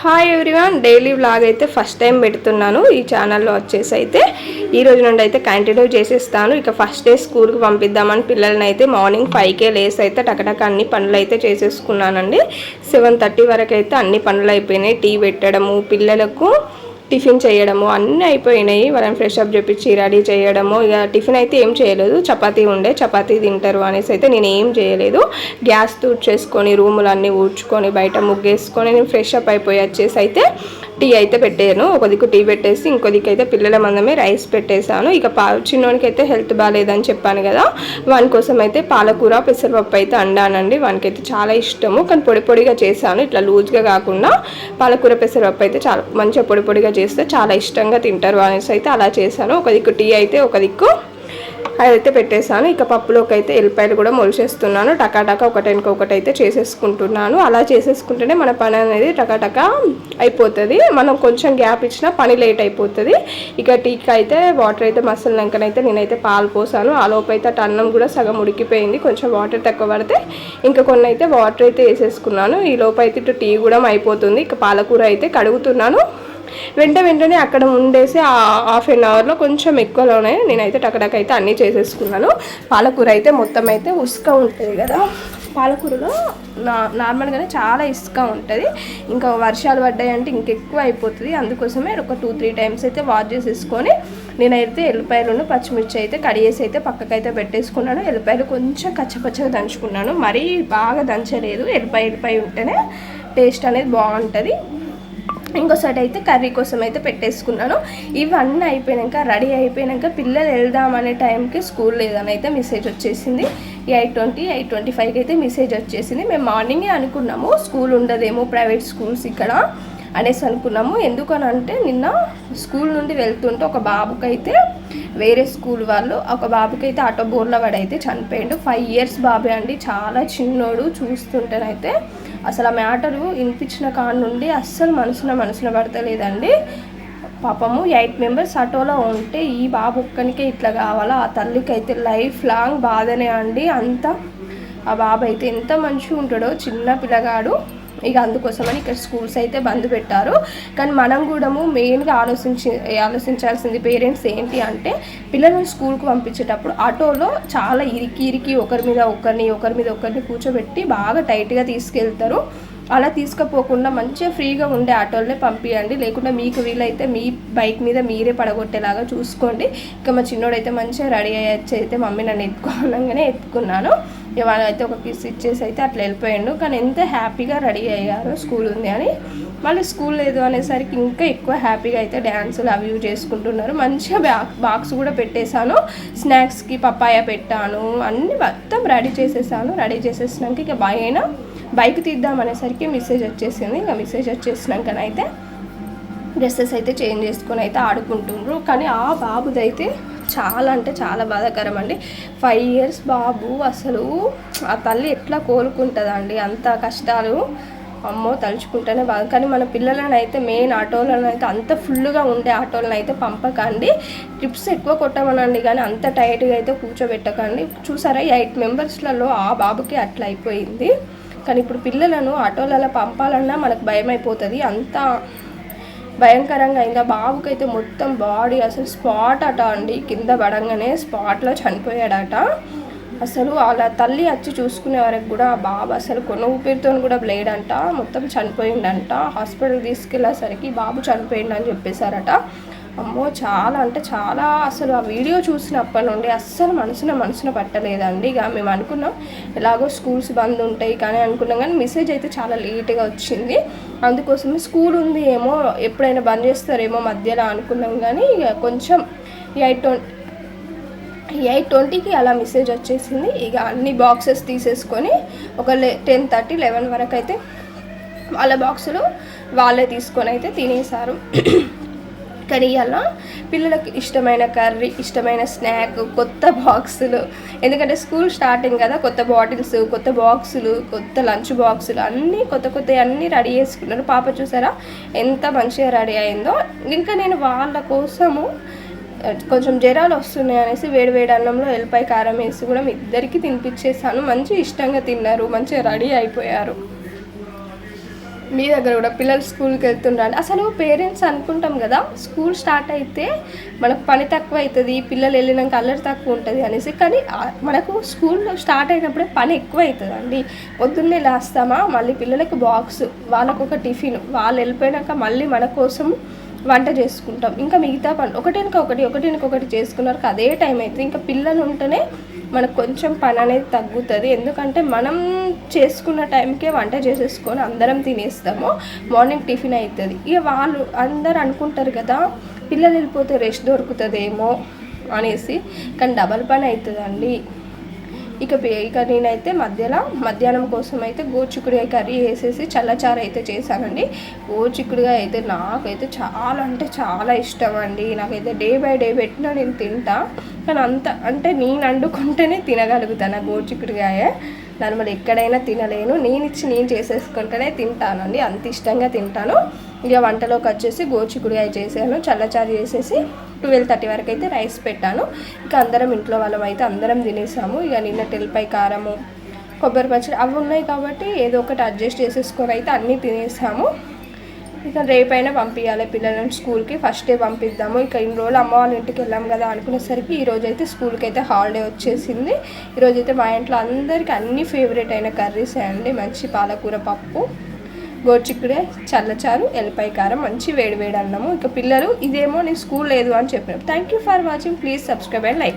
Hi everyone daily vlog అయితే first time పెడుతున్నాను. ఈ ఛానల్లో వచ్చేసి అయితే ఈ రోజు నుండి అయితే కంటిన్యూ చేసేస్తాను. ఇక ఫస్ట్ డే స్కూల్కి పంపిద్దామని పిల్లల్ని అయితే మార్నింగ్ ఫైవ్కే లేసి అయితే టకటక అన్ని పనులు అయితే చేసేసుకున్నానండి. సెవెన్ థర్టీ వరకు అయితే అన్ని పనులు అయిపోయినాయి టీ పెట్టడము పిల్లలకు టిఫిన్ చేయడము అన్నీ అయిపోయినాయి. వాళ్ళని ఫ్రెష్ అప్ చేపించి రెడీ చేయడము. ఇక టిఫిన్ అయితే ఏం చేయలేదు. చపాతీ ఉండే చపాతీ తింటారు అనేసి అయితే నేను ఏం చేయలేదు. గ్యాస్ తూడ్చేసుకొని రూములు అన్నీ ఊడ్చుకొని బయట ముగ్గేసుకొని నేను ఫ్రెష్ అప్ అయిపోయి వచ్చేసి అయితే టీ అయితే పెట్టాను. ఒక దిక్కు టీ పెట్టేసి ఇంకో దిక్కు అయితే పిల్లల మందమే రైస్ పెట్టేశాను. ఇక పా చిన్నోనికి అయితే హెల్త్ బాగాలేదని చెప్పాను కదా. వాని కోసం అయితే పాలకూర పెసరపప్పు అయితే అండానండి. వానికైతే చాలా ఇష్టము. కానీ పొడి పొడిగా చేశాను. ఇట్లా లూజ్గా కాకుండా పాలకూర పెసరపప్పు అయితే చాలా మంచిగా పొడి పొడిగా చేస్తే చాలా ఇష్టంగా తింటారు అనేసి అయితే అలా చేశాను. ఒక దిక్కు టీ అయితే ఒక దిక్కు అదైతే పెట్టేశాను. ఇక పప్పులోకి అయితే ఎల్లిపాయలు కూడా మొలిచేస్తున్నాను. టకాటక ఒకటెనక ఒకటి అయితే చేసేసుకుంటున్నాను. అలా చేసేసుకుంటేనే మన పని అనేది టకాటకా అయిపోతుంది. మనం కొంచెం గ్యాప్ ఇచ్చినా పని లేట్ అయిపోతుంది. ఇక టీకి అయితే వాటర్ అయితే మసలినాకనైతే నేనైతే పాలు పోసాను. ఆ లోపు అయితే అటు అన్నం కూడా సగం ఉడికిపోయింది. కొంచెం వాటర్ తక్కువ పడితే ఇంకా కొన్ని అయితే వాటర్ అయితే వేసేసుకున్నాను. ఈ లోపు అయితే ఇటు టీ కూడా అయిపోతుంది. ఇక పాలకూర అయితే కడుగుతున్నాను. వెంట వెంటనే అక్కడ ఉండేసి హాఫ్ అన్ అవర్లో కొంచెం ఎక్కువలోనే నేనైతే టకటక అయితే అన్నీ చేసేసుకున్నాను. పాలకూర అయితే మొత్తం అయితే ఉసుక ఉంటుంది కదా. పాలకూరలో నా నార్మల్గానే చాలా ఇసుక ఉంటుంది. ఇంకా వర్షాలు పడ్డాయంటే ఇంకెక్కువ అయిపోతుంది. అందుకోసమే ఒక టూ త్రీ టైమ్స్ అయితే వాష్ చేసేసుకొని నేనైతే ఎల్లిపాయలను పచ్చిమిర్చి అయితే కడిగేసి అయితే పక్కకైతే పెట్టేసుకున్నాను. ఎల్లిపాయలు కొంచెం కచ్చపచ్చగా దంచుకున్నాను. మరీ బాగా దంచలేదు. ఎల్లిపాయ ఎల్లిపాయ ఉంటేనే టేస్ట్ అనేది బాగుంటుంది. ఇంకోసారి అయితే కర్రీ కోసం అయితే పెట్టేసుకున్నాను. ఇవన్నీ అయిపోయాక రెడీ అయిపోయాక పిల్లలు వెళ్దామనే టైంకి స్కూల్ లేదని అయితే మెసేజ్ వచ్చేసింది. ఎయిట్ ట్వంటీ ఎయిట్ ట్వంటీ ఫైవ్కి అయితే మెసేజ్ వచ్చేసింది. మేము మార్నింగే అనుకున్నాము స్కూల్ ఉండదేమో ప్రైవేట్ స్కూల్స్ ఇక్కడ అనేసి అనుకున్నాము. ఎందుకనంటే నిన్న స్కూల్ నుండి వెళ్తుంటే ఒక బాబుకైతే వేరే స్కూల్ వాళ్ళు ఒక బాబుకైతే ఆటో బోర్ల వాడైతే చనిపోయాడు. ఫైవ్ ఇయర్స్ బాబే అండి. చాలా చిన్నోడు చూస్తుంటేనైతే అసలు ఆ మ్యాటరు వినిపించిన కాడ నుండి అస్సలు మనసున మనసున పడతలేదండి. పాపము ఎయిట్ మెంబర్స్ ఆటోలో ఉంటే ఈ బాబు ఒక్కనికే ఇట్లా కావాలా? ఆ తల్లికి అయితే లైఫ్ లాంగ్ బాధనే అండి. అంత ఆ బాబు అయితే ఎంత మంచిగా ఉంటాడో చిన్న పిల్లగాడు. ఇక అందుకోసమని ఇక్కడ స్కూల్స్ అయితే బంద్ పెట్టారు. కానీ మనం కూడా మెయిన్గా ఆలోచించి ఆలోచించాల్సింది పేరెంట్స్ ఏంటి అంటే పిల్లలను స్కూల్కి పంపించేటప్పుడు ఆటోలో చాలా ఇరికి ఇరికి ఒకరి మీద ఒకరిని ఒకరి మీద ఒకరిని కూర్చోబెట్టి బాగా టైట్గా తీసుకెళ్తారు. అలా తీసుకుపోకుండా మంచిగా ఫ్రీగా ఉండే ఆటోలనే పంపించండి లేకుంటే మీకు వీలైతే మీ బైక్ మీద మీరే పడగొట్టేలాగా చూసుకోండి. ఇక మా చిన్నోడైతే మంచిగా రెడీ అయ్యొచ్చి అయితే మమ్మీ నన్ను ఎత్తుకోనగానే ఎత్తుకున్నాను. ఇవాళ అయితే ఒక కిస్ ఇచ్చేసి అయితే అట్లా వెళ్ళిపోయాడు. కానీ ఎంత హ్యాపీగా రెడీ అయ్యారు స్కూల్ ఉంది అని. మళ్ళీ స్కూల్ లేదు అనేసరికి ఇంకా ఎక్కువ హ్యాపీగా అయితే డ్యాన్సులు అవి ఇవి చేసుకుంటున్నారు. మంచిగా బ్యాక్ బాక్స్ కూడా పెట్టేశాను. స్నాక్స్కి పప్పాయ పెట్టాను. అన్నీ మొత్తం రెడీ చేసేసాను. రెడీ చేసేసినాక ఇక బయట బైక్ తీద్దాం అనేసరికి మెసేజ్ వచ్చేసింది. ఇంకా మెసేజ్ వచ్చేసినాకనైతే డ్రెస్సెస్ అయితే చేంజ్ చేసుకొని అయితే ఆడుకుంటుండ్రు. కానీ ఆ బాబుదైతే చాలా అంటే చాలా బాధాకరం అండి ఫైవ్ ఇయర్స్ బాబు అసలు ఆ తల్లి ఎట్లా కోలుకుంటుందండి? అంత కష్టాలు అమ్మో తలుచుకుంటేనే బాధ. కానీ మన పిల్లలను అయితే మెయిన్ ఆటోలను అయితే అంత ఫుల్గా ఉండే ఆటోలను అయితే పంపకండి. ట్రిప్స్ ఎక్కువ కొట్టమనండి. కానీ అంత టైట్గా అయితే కూర్చోబెట్టకండి. చూసారా ఎయిట్ మెంబర్స్లలో ఆ బాబుకి అట్లా అయిపోయింది. కానీ ఇప్పుడు పిల్లలను ఆటోలలో పంపాలన్నా మనకు భయం అయిపోతుంది అంత భయంకరంగా అయింది. ఆ బాబుకైతే మొత్తం బాడీ అసలు స్పాట్ అట అండి. కింద పడంగానే స్పాట్లో చనిపోయాడట. అసలు వాళ్ళ తల్లి వచ్చి చూసుకునే వరకు కూడా ఆ బాబు అసలు కొన ఊపిరితో కూడా బ్లేడ్ అంట మొత్తం చనిపోయిండంట. హాస్పిటల్ తీసుకెళ్ళేసరికి బాబు చనిపోయిండని చెప్పేశారట. అమ్మో చాలా అంటే చాలా అసలు ఆ వీడియో చూసినప్పటి నుండి అస్సలు మనసున మనసున పట్టలేదండి. ఇక మేము అనుకున్నాం ఎలాగో స్కూల్స్ బంద్ ఉంటాయి కానీ అనుకున్నాం కానీ మెసేజ్ అయితే చాలా లేట్గా వచ్చింది. అందుకోసం స్కూల్ ఉంది ఏమో ఎప్పుడైనా బంద్ చేస్తారేమో మధ్యలో అనుకున్నాం కానీ ఇక కొంచెం ఎయిట్ ట్వంటీ ఎయిట్ ట్వంటీకి అలా మెసేజ్ వచ్చేసింది. ఇక అన్ని బాక్సెస్ తీసేసుకొని ఒక లె టెన్ థర్టీ లెవెన్ వరకు అయితే వాళ్ళ బాక్సులు వాళ్ళే తీసుకొని అయితే తినేశారు కానీ అలా పిల్లలకు ఇష్టమైన కర్రీ ఇష్టమైన స్నాక్ కొత్త బాక్సులు. ఎందుకంటే స్కూల్ స్టార్టింగ్ కదా కొత్త బాటిల్స్ కొత్త బాక్సులు కొత్త లంచ్ బాక్సులు అన్నీ కొత్త కొత్త అన్నీ రెడీ చేసుకున్నారు. పాప చూసారా ఎంత మంచిగా రెడీ అయిందో. ఇంకా నేను వాళ్ళ కోసము కొంచెం జ్వరాలు వస్తున్నాయి అనేసి వేడి వేడి అన్నంలో ఎల్లిపాయ కారం వేసి కూడా మీ ఇద్దరికి తినిపించేసాను మంచి ఇష్టంగా తిన్నారు మంచిగా రెడీ అయిపోయారు. మీ దగ్గర కూడా పిల్లలు స్కూల్కి వెళ్తుండ్రు అసలు పేరెంట్స్ అనుకుంటాం కదా స్కూల్ స్టార్ట్ అయితే మనకు పని తక్కువ అవుతుంది పిల్లలు వెళ్ళినాక అల్లరి తక్కువ ఉంటుంది అనేసి. కానీ మనకు స్కూల్ స్టార్ట్ అయినప్పుడే పని ఎక్కువ అవుతుంది అండి పొద్దున్నే లేస్తామా మళ్ళీ పిల్లలకు బాక్స్ వాళ్ళకు ఒక టిఫిన్ వాళ్ళు వెళ్ళిపోయినాక మళ్ళీ మన కోసం వంట చేసుకుంటాం. ఇంకా మిగతా పని ఒకటినక ఒకటి ఒకటినక ఒకటి చేసుకున్నారు అదే టైం అవుతుంది ఇంకా పిల్లలు ఉంటేనే మనకు కొంచెం పని అనేది తగ్గుతుంది. ఎందుకంటే మనం చేసుకున్న టైంకే వంట చేసేసుకొని అందరం తినేస్తాము. మార్నింగ్ టిఫిన్ అవుతుంది ఇక వాళ్ళు అందరు అనుకుంటారు కదా పిల్లలు వెళ్ళిపోతే రెస్ట్ దొరుకుతుందేమో అనేసి. కానీ డబల్ పని అవుతుందండి ఇక పే- ఇక నేనైతే మధ్యలో మధ్యాహ్నం కోసం అయితే గోచిక్కుడుకాయ కర్రీ వేసేసి చల్లచారు అయితే చేశానండి. గోచిక్కుడుగా అయితే నాకైతే చాలా అంటే చాలా ఇష్టం అండి. నాకైతే డే బై డే పెట్టినా నేను తింటా కానీ అంత అంటే నేను వండుకుంటేనే తినగలుగుతాను ఆ గోచిక్కుడుగాయ నార్మల్ ఎక్కడైనా తినలేను. నేను ఇచ్చి నేను చేసేసుకుంటేనే తింటానండి. అంత ఇష్టంగా తింటాను. ఇక వంటలోకి వచ్చేసి గోచిక్కుడుగాయ చేసాను చల్లచారు చేసేసి ట్వెల్వ్ థర్టీ వరకు అయితే రైస్ పెట్టాను. ఇక అందరం ఇంట్లో వాళ్ళం అయితే అందరం తినేసాము. ఇక నిన్న తెల్లపై కారము కొబ్బరి పచ్చడి అవి ఉన్నాయి కాబట్టి ఏదో ఒకటి అడ్జస్ట్ చేసేసుకొని అయితే అన్నీ తినేసాము. ఇక రేపైనా పంపించాలి పిల్లలను స్కూల్కి. ఫస్ట్ డే పంపిద్దాము. ఇక ఇన్ని రోజులు అమ్మ వాళ్ళ ఇంటికి వెళ్ళాం కదా అనుకునేసరికి ఈ అయితే స్కూల్కి అయితే హాలిడే వచ్చేసింది. ఈరోజు అయితే మా ఇంట్లో అందరికీ అన్ని ఫేవరెట్ అయిన కర్రీస్ అండి. మంచి పాలకూర పప్పు గోచిక్కుడే చల్లచారు ఎల్లిపాయ కారం మంచి వేడి వేడి అన్నము. ఇక పిల్లలు ఇదేమో నేను స్కూల్ లేదు అని చెప్పినాం thank you for watching please subscribe and like